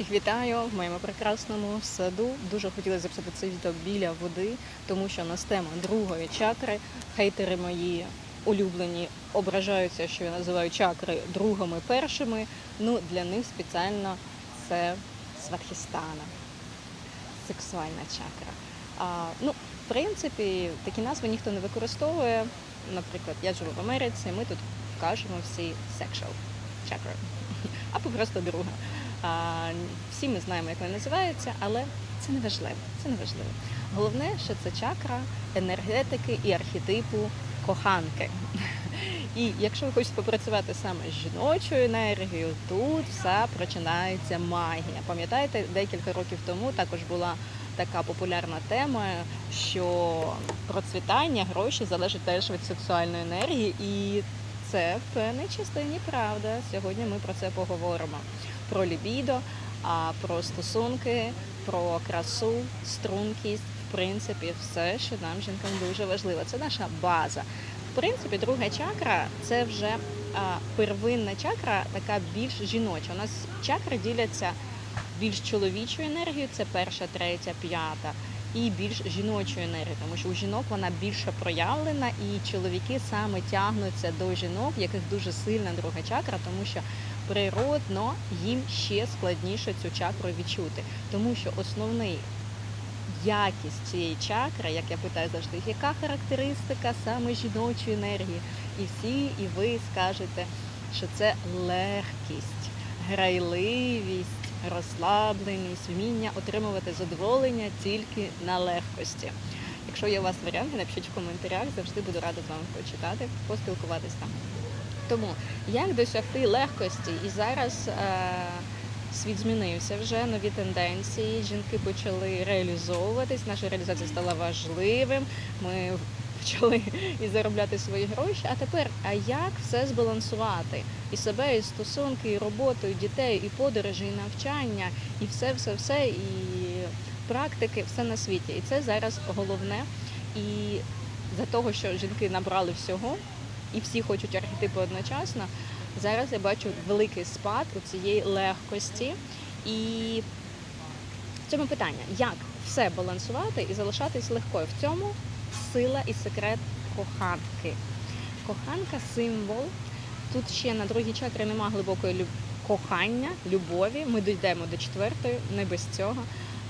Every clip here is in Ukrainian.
Всіх вітаю в моєму прекрасному саду. Дуже хотіла записати це відео біля води, тому що у нас тема другої чакри. Хейтери мої улюблені ображаються, що я називаю чакри другими першими. Ну для них спеціально це сватхістана, сексуальна чакра. А, ну, в принципі, такі назви ніхто не використовує. Наприклад, я живу в Америці, ми тут кажемо всі sexual chakra, або просто друга. Всі ми знаємо, як вона називається, але це не важливо. Це не важливо. Головне, що це чакра енергетики і архетипу коханки. І якщо ви хочете попрацювати саме з жіночою енергією, тут все починається магія. Пам'ятаєте, декілька років тому також була така популярна тема, що процвітання гроші залежить теж від сексуальної енергії, і це в певній частині правда. Сьогодні ми про це поговоримо. Про лібідо, а про стосунки, про красу, стрункість, в принципі, все, що нам жінкам дуже важливо. Це наша база. В принципі, друга чакра це вже первинна чакра, така більш жіноча. У нас чакри діляться більш чоловічою енергією, це перша, третя, п'ята, і більш жіночою енергією, тому що у жінок вона більше проявлена, і чоловіки саме тягнуться до жінок, в яких дуже сильна друга чакра, тому що природно їм ще складніше цю чакру відчути, тому що основний якість цієї чакри, як я питаю завжди, яка характеристика саме жіночої енергії? І всі, і ви скажете, що це легкість, грайливість, розслабленість, вміння отримувати задоволення тільки на легкості. Якщо є у вас варіанти, напишіть в коментарях, завжди буду рада з вами почитати, поспілкуватись там. Тому як досягти легкості? І зараз е, світ змінився вже, нові тенденції, жінки почали реалізовуватись, наша реалізація стала важливим. Ми почали і заробляти свої гроші. А тепер, а як все збалансувати? І себе, і стосунки, і роботу, і дітей, і подорожі, і навчання, і все, все, все, і практики, все на світі. І це зараз головне. І за того, що жінки набрали всього, і всі хочуть архетипи одночасно. Зараз я бачу великий спад у цієї легкості. І в цьому питання, як все балансувати і залишатись легкою. В цьому сила і секрет коханки. Коханка символ. Тут ще на другій чакрі нема глибокої люб... кохання, любові. Ми дійдемо до четвертої, не без цього.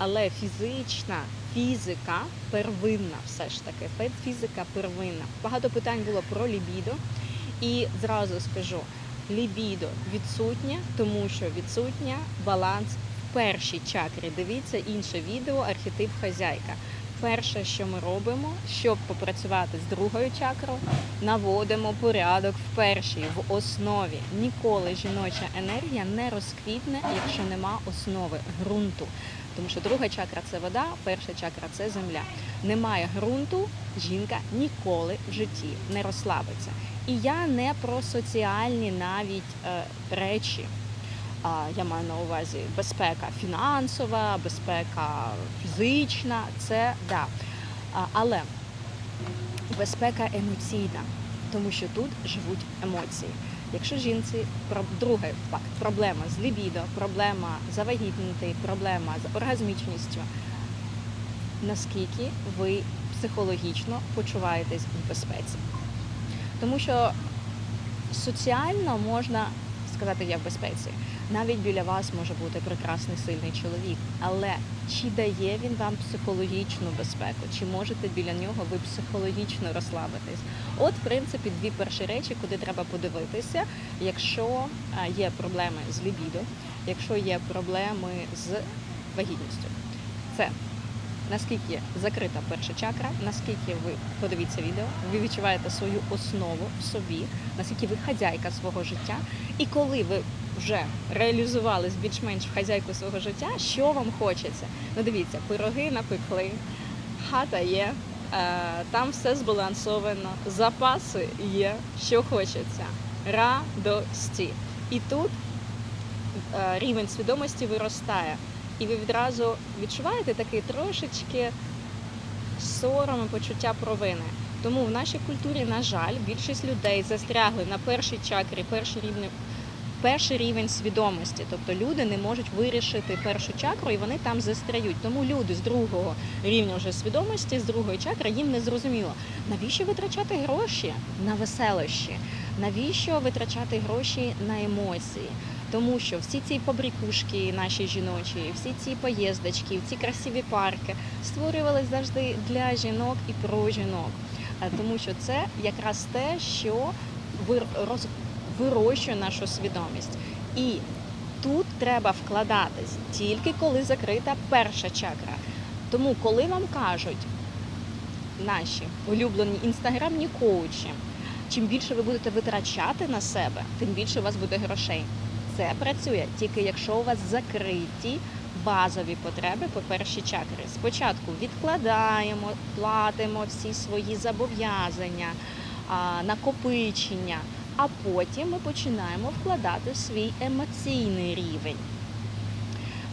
Але фізична фізика первинна, все ж таки. Фізика первинна. Багато питань було про лібідо. І зразу скажу, лібідо відсутнє, тому що відсутня баланс в першій чакрі. Дивіться інше відео, архетип хазяйка. Перше, що ми робимо, щоб попрацювати з другою чакрою, наводимо порядок в першій, в основі. Ніколи жіноча енергія не розквітне, якщо нема основи ґрунту. Тому що друга чакра це вода, перша чакра це земля. Немає ґрунту, жінка ніколи в житті не розслабиться. І я не про соціальні навіть е, речі. Я маю на увазі безпека фінансова, безпека фізична, це да. Але безпека емоційна, тому що тут живуть емоції. Якщо жінці другий факт, проблема з лібідо, проблема завагітнити, проблема з оргазмічністю, наскільки ви психологічно почуваєтесь в безпеці? Тому що соціально можна сказати, я в безпеці. Навіть біля вас може бути прекрасний сильний чоловік, але чи дає він вам психологічну безпеку? Чи можете біля нього ви психологічно розслабитись? От, в принципі, дві перші речі, куди треба подивитися, якщо є проблеми з лібідо, якщо є проблеми з вагітністю. Це наскільки закрита перша чакра, наскільки ви подивіться відео, ви відчуваєте свою основу в собі, наскільки ви хазяйка свого життя, і коли ви вже реалізувались більш-менш в хазяйку свого життя, що вам хочеться? Ну дивіться, пироги напекли, хата є, е, там все збалансовано, запаси є, що хочеться, радості. І тут е, рівень свідомості виростає. І ви відразу відчуваєте такий трошечки сором і почуття провини. Тому в нашій культурі, на жаль, більшість людей застрягли на першій чакрі, перші рівні перший рівень свідомості. Тобто люди не можуть вирішити першу чакру і вони там застряють. Тому люди з другого рівня вже свідомості, з другої чакри, їм не зрозуміло, навіщо витрачати гроші на веселощі, навіщо витрачати гроші на емоції. Тому що всі ці побрікушки наші жіночі, всі ці поїздочки, ці красиві парки створювалися завжди для жінок і про жінок. Е, Тому що це якраз те, що вирощує нашу свідомість. І тут треба вкладатись тільки коли закрита перша чакра. Тому, коли вам кажуть наші улюблені інстаграмні коучі, чим більше ви будете витрачати на себе, тим більше у вас буде грошей. Це працює тільки якщо у вас закриті базові потреби по першій чакрі. Спочатку відкладаємо, платимо всі свої зобов'язання, накопичення, а потім ми починаємо вкладати свій емоційний рівень.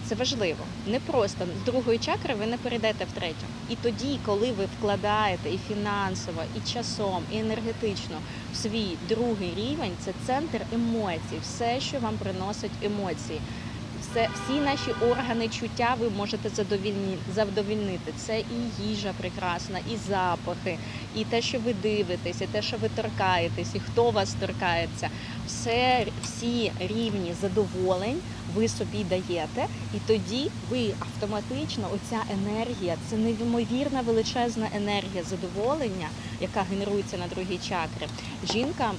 Це важливо. Не просто з другої чакри ви не перейдете в третю. І тоді, коли ви вкладаєте і фінансово, і часом, і енергетично в свій другий рівень, це центр емоцій, все, що вам приносить емоції. Все, всі наші органи чуття ви можете задовільні, задовільнити. Це і їжа прекрасна, і запахи, і те, що ви дивитесь, і те, що ви торкаєтесь, і хто вас торкається. Все, всі рівні задоволень ви собі даєте, і тоді ви автоматично оця енергія, це неймовірна величезна енергія задоволення, яка генерується на другій чакрі. Жінка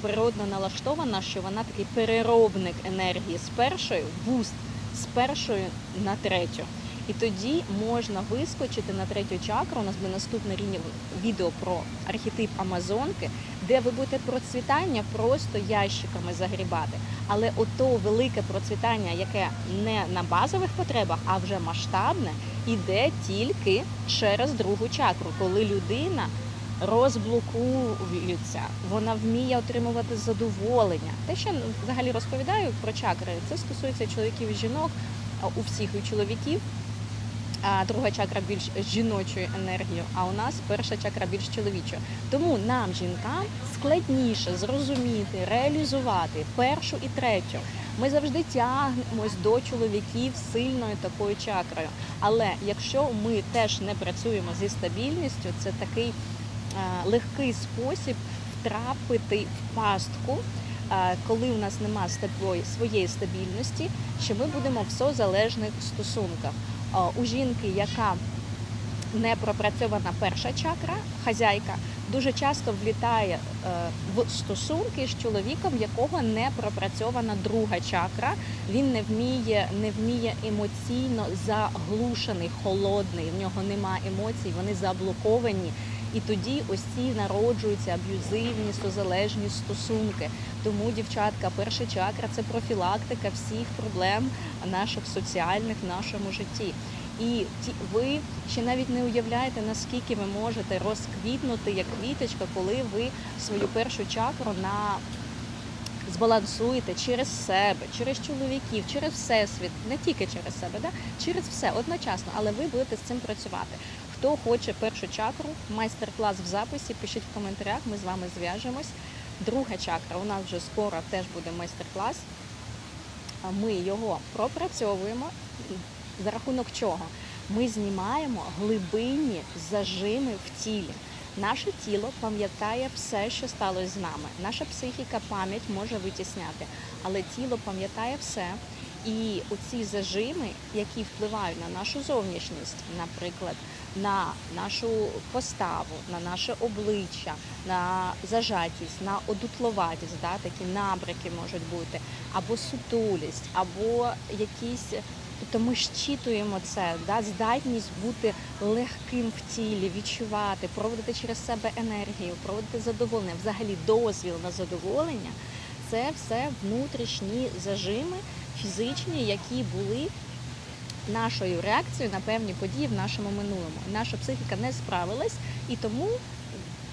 природно налаштована, що вона такий переробник енергії з першої в буст, з першої на третю. І тоді можна вискочити на третю чакру. У нас буде наступне рівня відео про архетип Амазонки, де ви будете процвітання просто ящиками загрібати. Але ото велике процвітання, яке не на базових потребах, а вже масштабне, іде тільки через другу чакру, коли людина розблокується, вона вміє отримувати задоволення. Те, що взагалі розповідаю про чакри, це стосується чоловіків і жінок, у всіх і чоловіків. Друга чакра більш жіночою енергією, а у нас перша чакра більш чоловічою. Тому нам, жінкам, складніше зрозуміти, реалізувати першу і третю. Ми завжди тягнемось до чоловіків сильною такою чакраю. Але якщо ми теж не працюємо зі стабільністю, це такий е, легкий спосіб втрапити в пастку, е, коли у нас немає своєї стабільності, що ми будемо в созалежних стосунках. Е, У жінки, яка не пропрацьована перша чакра, хазяйка, дуже часто влітає е, в стосунки з чоловіком, якого не пропрацьована друга чакра. Він не вміє, не вміє емоційно заглушений, холодний. В нього немає емоцій, вони заблоковані. І тоді ось ці народжуються аб'юзивні, созалежні стосунки. Тому, дівчатка, перша чакра це профілактика всіх проблем наших соціальних в нашому житті. І ті ви ще навіть не уявляєте, наскільки ви можете розквітнути як квіточка, коли ви свою першу чакру на збалансуєте через себе, через чоловіків, через всесвіт, не тільки через себе, да? через все одночасно, але ви будете з цим працювати. Хто хоче першу чакру, майстер-клас в записі, пишіть в коментарях, ми з вами зв'яжемось. Друга чакра, у нас вже скоро теж буде майстер-клас. Ми його пропрацьовуємо. За рахунок чого? Ми знімаємо глибинні зажими в тілі. Наше тіло пам'ятає все, що сталося з нами. Наша психіка, пам'ять може витісняти, але тіло пам'ятає все. І оці зажими, які впливають на нашу зовнішність, наприклад, на нашу поставу, на наше обличчя, на зажатість, на одутловатість, да, такі набряки можуть бути, або сутулість, або якісь. Тобто ми щитуємо це, да, здатність бути легким в тілі, відчувати, проводити через себе енергію, проводити задоволення, взагалі дозвіл на задоволення це все внутрішні зажими фізичні, які були нашою реакцією на певні події в нашому минулому. Наша психіка не справилась і тому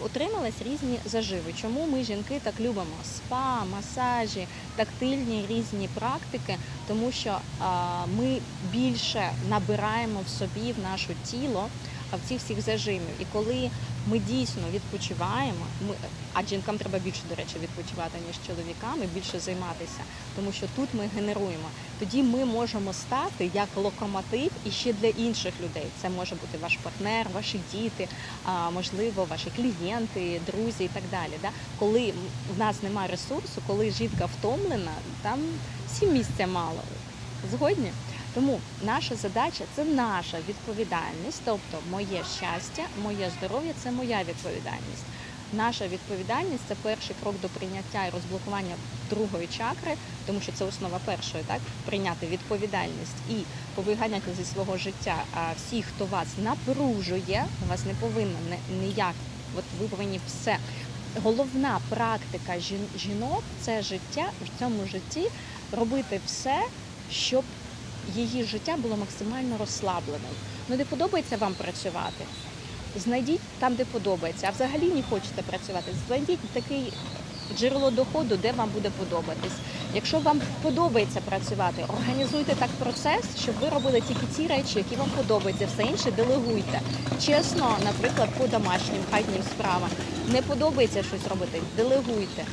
отримались різні заживи. Чому ми, жінки, так любимо спа, масажі, тактильні різні практики, тому що а, ми більше набираємо в собі в наше тіло в цих всіх зажимів. І коли ми дійсно відпочиваємо, ми, а жінкам треба більше, до речі, відпочивати, ніж чоловікам, і більше займатися, тому що тут ми генеруємо. Тоді ми можемо стати як локомотив і ще для інших людей. Це може бути ваш партнер, ваші діти, а, можливо, ваші клієнти, друзі і так далі. Да? Коли в нас немає ресурсу, коли жінка втомлена, там всім місця мало. Згодні? Тому наша задача це наша відповідальність, тобто моє щастя, моє здоров'я це моя відповідальність. Наша відповідальність це перший крок до прийняття і розблокування другої чакри, тому що це основа першої, так прийняти відповідальність і повиганяти зі свого життя. Всі, хто вас напружує, вас не повинно ніяк. От ви повинні все. Головна практика жінок це життя в цьому житті робити все, щоб її життя було максимально розслабленим. Ну, не подобається вам працювати. Знайдіть там, де подобається, а взагалі не хочете працювати. Знайдіть такий джерело доходу, де вам буде подобатись. Якщо вам подобається працювати, організуйте так процес, щоб ви робили тільки ті речі, які вам подобаються, все інше делегуйте. Чесно, наприклад, по домашнім хатнім справам. Не подобається щось робити, делегуйте.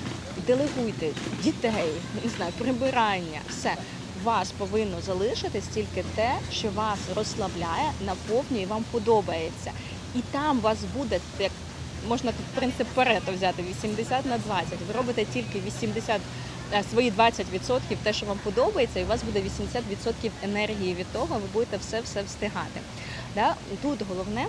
Делегуйте дітей, не знаю, прибирання, все. Вас повинно залишитись тільки те, що вас розслабляє, наповнює і вам подобається. І там вас буде як можна принцип Парето взяти 80 на 20. Ви робите тільки 80 е, свої 20% те, що вам подобається, і у вас буде 80% енергії від того, ви будете все все встигати. Да? Тут головне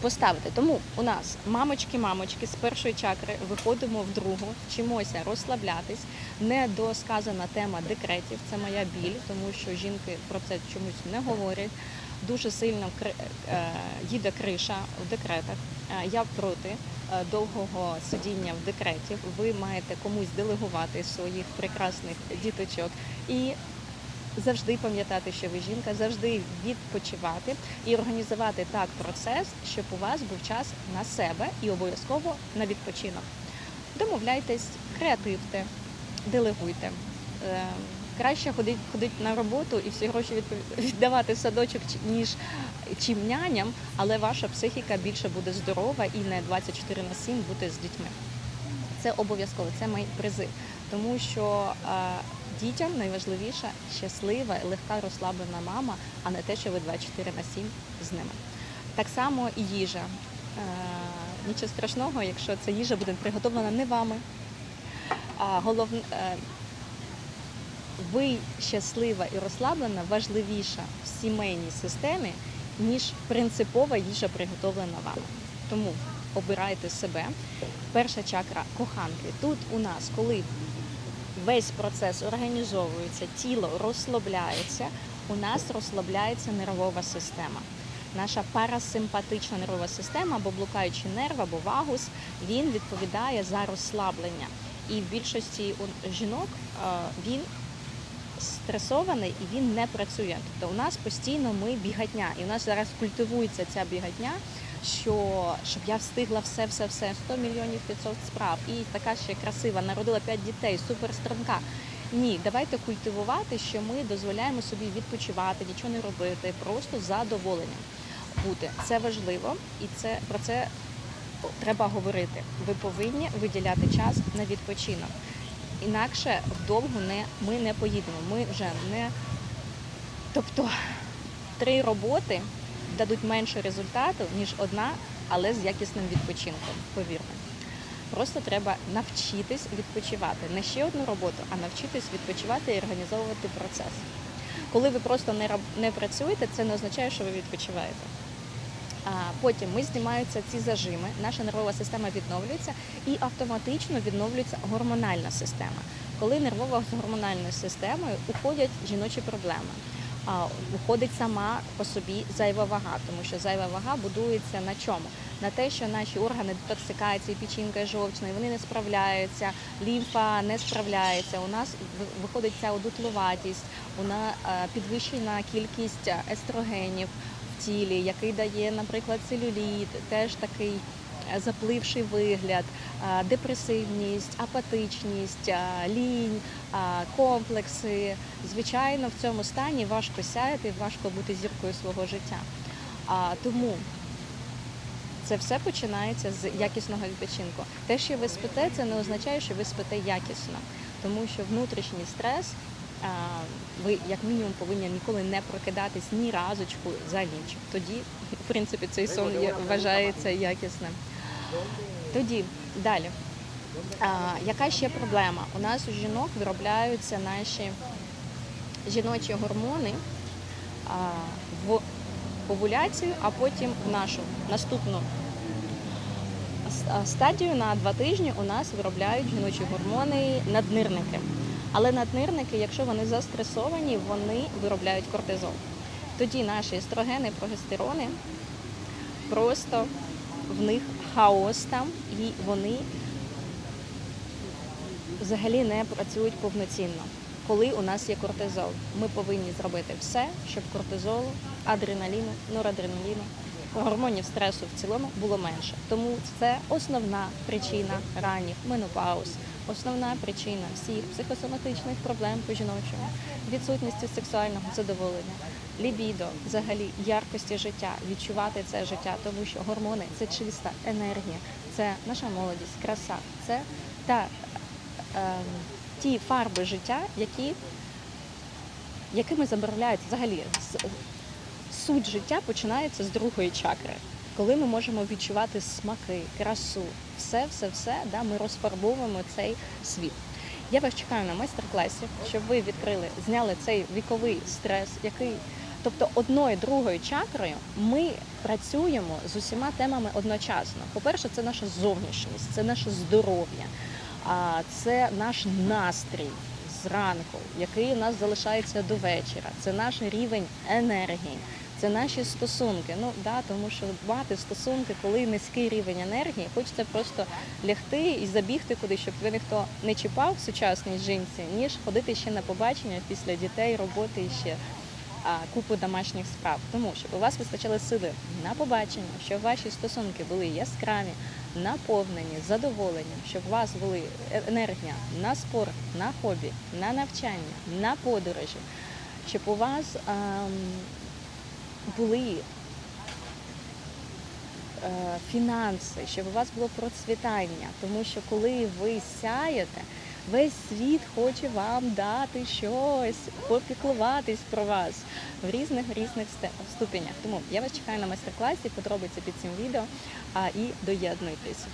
поставити. Тому у нас мамочки-мамочки з першої чакри виходимо в другу, вчимося розслаблятись. Недосказана тема декретів. Це моя біль, тому що жінки про це чомусь не говорять. Дуже сильно е, їде криша в декретах. Е, Я проти е, довгого сидіння в декреті. Ви маєте комусь делегувати своїх прекрасних діточок і завжди пам'ятати, що ви жінка, завжди відпочивати і організувати так процес, щоб у вас був час на себе і обов'язково на відпочинок. Домовляйтесь, креативте, делегуйте. Е, Краще ходити ходити на роботу і всі гроші віддавати в садочок, ніж чим няням, але ваша психіка більше буде здорова і не 24 на 7 бути з дітьми. Це обов'язково, це мій призив. Тому що е, дітям найважливіша щаслива, легка, розслаблена мама, а не те, що ви 24 на 7 з ними. Так само і їжа. Е, нічого страшного, якщо ця їжа буде приготовлена не вами. А головне, ви щаслива і розслаблена важливіша в сімейній системі, ніж принципова їжа приготовлена вами. Тому обирайте себе. Перша чакра коханки. Тут у нас, коли весь процес організовується, тіло розслабляється, у нас розслабляється нервова система. Наша парасимпатична нервова система або блукаючий нерв, або вагус, він відповідає за розслаблення. І в більшості жінок е, він стресований і він не працює. Тобто у нас постійно ми бігатня, і у нас зараз культивується ця бігатня, що щоб я встигла все, все, все, 100 мільйонів 500 справ, і така ще красива, народила 5 дітей, супер струнка. Ні, давайте культивувати, що ми дозволяємо собі відпочивати, нічого не робити, просто задоволенням бути. Це важливо, і це про це треба говорити. Ви повинні виділяти час на відпочинок. Інакше вдовго не, ми не поїдемо. Ми вже не. Тобто три роботи дадуть менше результату, ніж одна, але з якісним відпочинком, повірте. Просто треба навчитись відпочивати. Не ще одну роботу, а навчитись відпочивати і організовувати процес. Коли ви просто не, не працюєте, це не означає, що ви відпочиваєте. А потім ми знімаються ці зажими, наша нервова система відновлюється і автоматично відновлюється гормональна система. Коли нервова з гормональною системою уходять жіночі проблеми. А уходить сама по собі зайва вага, тому що зайва вага будується на чому? На те, що наші органи детоксикації, печінка, і жовчна, вони не справляються, лімфа не справляється. У нас виходить ця одутловатість, у нас підвищена кількість естрогенів в тілі, який дає, наприклад, целюліт, теж такий е, запливший вигляд, е, депресивність, апатичність, е, лінь, е, комплекси. Звичайно, в цьому стані важко сяяти, важко бути зіркою свого життя. Тому Це все починається з якісного відпочинку. Те, що ви спите, це не означає, що ви спите якісно, тому що внутрішній стрес. Ви як мінімум повинні ніколи не прокидатись ні разочку за ніч. Тоді, в принципі, цей сон вважається якісним. Тоді далі. А, яка ще проблема? У нас у жінок виробляються наші жіночі гормони а, в овуляцію, а потім в нашу наступну стадію на два тижні у нас виробляють жіночі гормони наднирники. Але наднирники, якщо вони застресовані, вони виробляють кортизол. Тоді наші естрогени, прогестерони просто в них хаос там, і вони взагалі не працюють повноцінно. Коли у нас є кортизол, ми повинні зробити все, щоб кортизолу, адреналіну, норадреналіну, гормонів стресу в цілому було менше. Тому це основна причина ранніх менопауз, основна причина всіх психосоматичних проблем по жіночому, відсутності сексуального задоволення, лібідо, взагалі яркості життя, відчувати це життя, тому що гормони це чиста енергія, це наша молодість, краса, це та ем, ті фарби життя, які, якими забавляють взагалі суть життя починається з другої чакри. Коли ми можемо відчувати смаки, красу, все, все, все, да, ми розфарбовуємо цей світ. Я вас чекаю на майстер-класі, щоб ви відкрили, зняли цей віковий стрес, який. Тобто одною другою чакрою ми працюємо з усіма темами одночасно. По-перше, це наша зовнішність, це наше здоров'я, це наш настрій зранку, який у нас залишається до вечора. Це наш рівень енергії, це наші стосунки. Ну да, тому що мати стосунки, коли низький рівень енергії, хочеться просто лягти і забігти кудись, щоб тебе ніхто не чіпав в сучасній жінці, ніж ходити ще на побачення після дітей, роботи і ще а, купу домашніх справ. Тому щоб у вас вистачали сили на побачення, щоб ваші стосунки були яскраві, наповнені задоволенням, щоб у вас були енергія на спорт, на хобі, на навчання, на подорожі, щоб у вас ем, були е, фінанси, щоб у вас було процвітання, тому що коли ви сяєте, весь світ хоче вам дати щось, попіклуватись про вас в різних різних ступенях. Тому я вас чекаю на майстер-класі, подробиці під цим відео а, і доєднуйтесь.